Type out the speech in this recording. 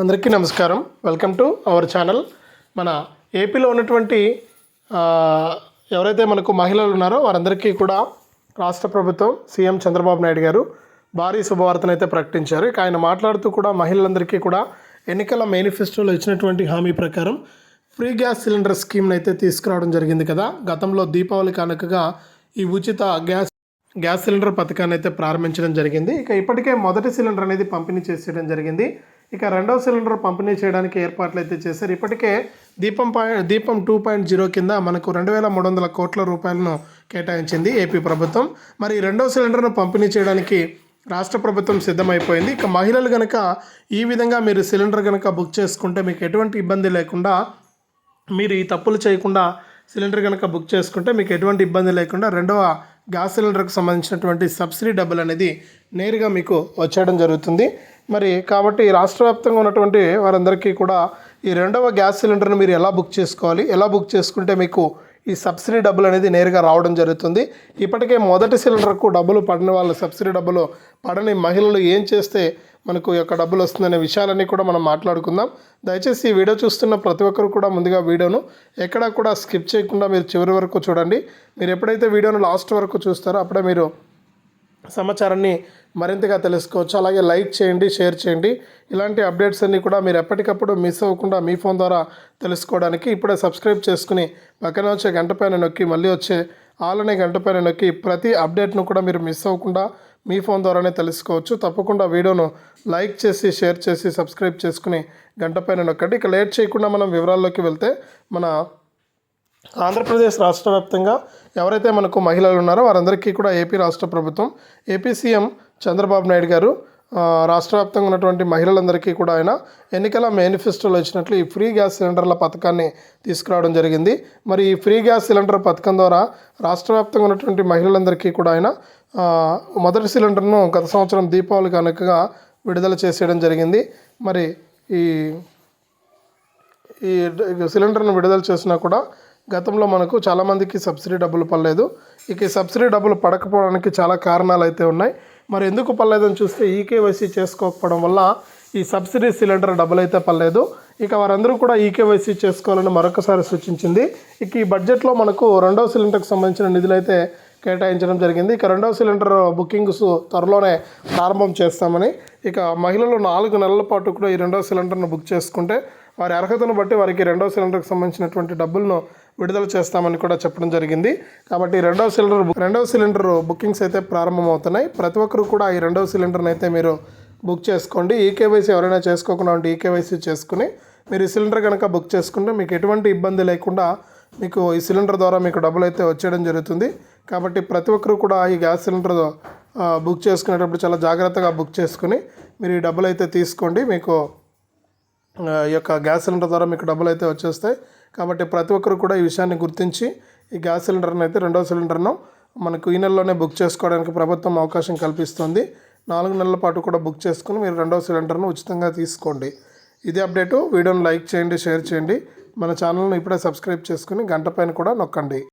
అందరికీ నమస్కారం. Welcome to our channel మన ఏపీలో ఉన్నటువంటి ఎవరైతే మనకు మహిళలు ఉన్నారో వారందరికీ కూడా రాష్ట్ర ప్రభుత్వం సీఎం చంద్రబాబు నాయుడు గారు భారీ శుభవార్తను అయితే ప్రకటించారు. ఇక ఆయన మాట్లాడుతూ కూడా మహిళలందరికీ కూడా ఎన్నికల మేనిఫెస్టోలో ఇచ్చినటువంటి హామీ ప్రకారం ఫ్రీ గ్యాస్ సిలిండర్ స్కీమ్ని అయితే తీసుకురావడం జరిగింది కదా. గతంలో దీపావళి కానుకగా ఈ ఉచిత గ్యాస్ గ్యాస్ సిలిండర్ పథకాన్ని అయితే ప్రారంభించడం జరిగింది. ఇక ఇప్పటికే మొదటి సిలిండర్ అనేది పంపిణీ చేసేయడం జరిగింది. ఇక రెండవ సిలిండర్ పంపిణీ చేయడానికి ఏర్పాట్లు అయితే చేశారు. ఇప్పటికే దీపం పాయింట్ దీపం టూ పాయింట్ జీరో కింద మనకు రెండు వేల మూడు వందల కోట్ల రూపాయలను కేటాయించింది ఏపీ ప్రభుత్వం. మరి రెండవ సిలిండర్ను పంపిణీ చేయడానికి రాష్ట్ర ప్రభుత్వం సిద్ధమైపోయింది. ఇక మహిళలు కనుక ఈ విధంగా మీరు సిలిండర్ కనుక బుక్ చేసుకుంటే మీకు ఎటువంటి ఇబ్బంది లేకుండా మీరు ఈ తప్పులు చేయకుండా సిలిండర్ కనుక బుక్ చేసుకుంటే మీకు ఎటువంటి ఇబ్బంది లేకుండా రెండవ గ్యాస్ సిలిండర్కు సంబంధించినటువంటి సబ్సిడీ డబ్బులు అనేది నేరుగా మీకు వచ్చేయడం జరుగుతుంది. మరి కాబట్టి రాష్ట్ర వ్యాప్తంగా ఉన్నటువంటి వారందరికీ కూడా ఈ రెండవ గ్యాస్ సిలిండర్ను మీరు ఎలా బుక్ చేసుకోవాలి? ఎలా బుక్ చేసుకుంటే మీకు ఈ సబ్సిడీ డబ్బులు అనేది నేరుగా రావడం జరుగుతుంది? ఇప్పటికే మొదటి సిలిండర్కు డబ్బులు పడిన వాళ్ళు సబ్సిడీ డబ్బులు పడని మహిళలు ఏం చేస్తే మనకు యొక్క డబ్బులు వస్తుందనే విషయాలన్నీ కూడా మనం మాట్లాడుకుందాం. దయచేసి ఈ వీడియో చూస్తున్న ప్రతి ఒక్కరు కూడా ముందుగా వీడియోను ఎక్కడా కూడా స్కిప్ చేయకుండా మీరు చివరి వరకు చూడండి. మీరు ఎప్పుడైతే వీడియోను లాస్ట్ వరకు చూస్తారో అప్పుడే మీరు సమాచారాన్ని మరింతగా తెలుసుకోవచ్చు. అలాగే లైక్ చేయండి షేర్ చేయండి. ఇలాంటి అప్డేట్స్ అన్నీ కూడా మీరు ఎప్పటికప్పుడు మిస్ అవ్వకుండా మీ ఫోన్ ద్వారా తెలుసుకోవడానికి ఇప్పుడే సబ్స్క్రైబ్ చేసుకుని పక్కన వచ్చే గంట పైన నొక్కి మళ్ళీ వచ్చే ఆల్ అనే గంట పైన నొక్కి ప్రతి అప్డేట్ను కూడా మీరు మిస్ అవ్వకుండా మీ ఫోన్ ద్వారానే తెలుసుకోవచ్చు. తప్పకుండా వీడియోను లైక్ చేసి షేర్ చేసి సబ్స్క్రైబ్ చేసుకుని గంట పైన నొక్కండి. ఇక లేట్ చేయకుండా మనం వివరాల్లోకి వెళ్తే మన ఆంధ్రప్రదేశ్ రాష్ట్ర వ్యాప్తంగా ఎవరైతే మనకు మహిళలు ఉన్నారో వారందరికీ కూడా ఏపీ రాష్ట్ర ప్రభుత్వం ఏపీ సీఎం చంద్రబాబు నాయుడు గారు రాష్ట్ర వ్యాప్తంగా ఉన్నటువంటి మహిళలందరికీ కూడా ఆయన ఎన్నికల మేనిఫెస్టోలో ఇచ్చినట్లు ఈ ఫ్రీ గ్యాస్ సిలిండర్ల పథకాన్ని తీసుకురావడం జరిగింది. మరి ఈ ఫ్రీ గ్యాస్ సిలిండర్ పథకం ద్వారా రాష్ట్ర వ్యాప్తంగా ఉన్నటువంటి మహిళలందరికీ కూడా ఆయన మొదటి సిలిండర్ను గత సంవత్సరం దీపావళి కనుకగా విడుదల చేసేయడం జరిగింది. మరి ఈ ఈ సిలిండర్ను విడుదల చేసినా కూడా గతంలో మనకు చాలామందికి సబ్సిడీ డబ్బులు పడలేదు. ఇక ఈ సబ్సిడీ డబ్బులు పడకపోవడానికి చాలా కారణాలు అయితే ఉన్నాయి. మరి ఎందుకు పడలేదని చూస్తే ఈకేవైసీ చేసుకోకపోవడం వల్ల ఈ సబ్సిడీ సిలిండర్ డబ్బులు అయితే పడలేదు. ఇక వారందరూ కూడా ఈకేవైసీ చేసుకోవాలని మరొకసారి సూచించింది. ఇక ఈ బడ్జెట్లో మనకు రెండవ సిలిండర్కి సంబంధించిన నిధులు అయితే కేటాయించడం జరిగింది. ఇక రెండవ సిలిండర్ బుకింగ్స్ త్వరలోనే ప్రారంభం చేస్తామని. ఇక మహిళలు నాలుగు నెలల పాటు కూడా ఈ రెండవ సిలిండర్ను బుక్ చేసుకుంటే వారి అర్హతను బట్టి వారికి రెండవ సిలిండర్కి సంబంధించినటువంటి డబ్బులను విడుదల చేస్తామని కూడా చెప్పడం జరిగింది. కాబట్టి రెండవ సిలిండర్ రెండవ సిలిండర్ బుకింగ్స్ అయితే ప్రారంభమవుతున్నాయి. ప్రతి ఒక్కరు కూడా ఈ రెండవ సిలిండర్ని అయితే మీరు బుక్ చేసుకోండి. ఈకేవైసీ ఎవరైనా చేసుకోకుండా ఉంటే ఈకేవైసీ చేసుకుని మీరు ఈ సిలిండర్ కనుక బుక్ చేసుకుంటే మీకు ఎటువంటి ఇబ్బంది లేకుండా మీకు ఈ సిలిండర్ ద్వారా మీకు డబ్బులు అయితే వచ్చేయడం జరుగుతుంది. కాబట్టి ప్రతి ఒక్కరు కూడా ఈ గ్యాస్ సిలిండర్ బుక్ చేసుకునేటప్పుడు చాలా జాగ్రత్తగా బుక్ చేసుకుని మీరు ఈ డబ్బులు అయితే తీసుకోండి. మీకు ఈ యొక్క గ్యాస్ సిలిండర్ ద్వారా మీకు డబ్బులు అయితే వచ్చేస్తాయి. కాబట్టి ప్రతి ఒక్కరు కూడా ఈ విషయాన్ని గుర్తించి ఈ గ్యాస్ సిలిండర్ను అయితే రెండో సిలిండర్ను మనకు ఈ నెలలోనే బుక్ చేసుకోవడానికి ప్రభుత్వం అవకాశం కల్పిస్తుంది. నాలుగు నెలల పాటు కూడా బుక్ చేసుకుని మీరు రెండవ సిలిండర్ను ఉచితంగా తీసుకోండి. ఇది అప్డేటు. వీడియోని లైక్ చేయండి షేర్ చేయండి. మన ఛానల్ని ఇప్పుడే సబ్స్క్రైబ్ చేసుకుని గంట పైన కూడా నొక్కండి.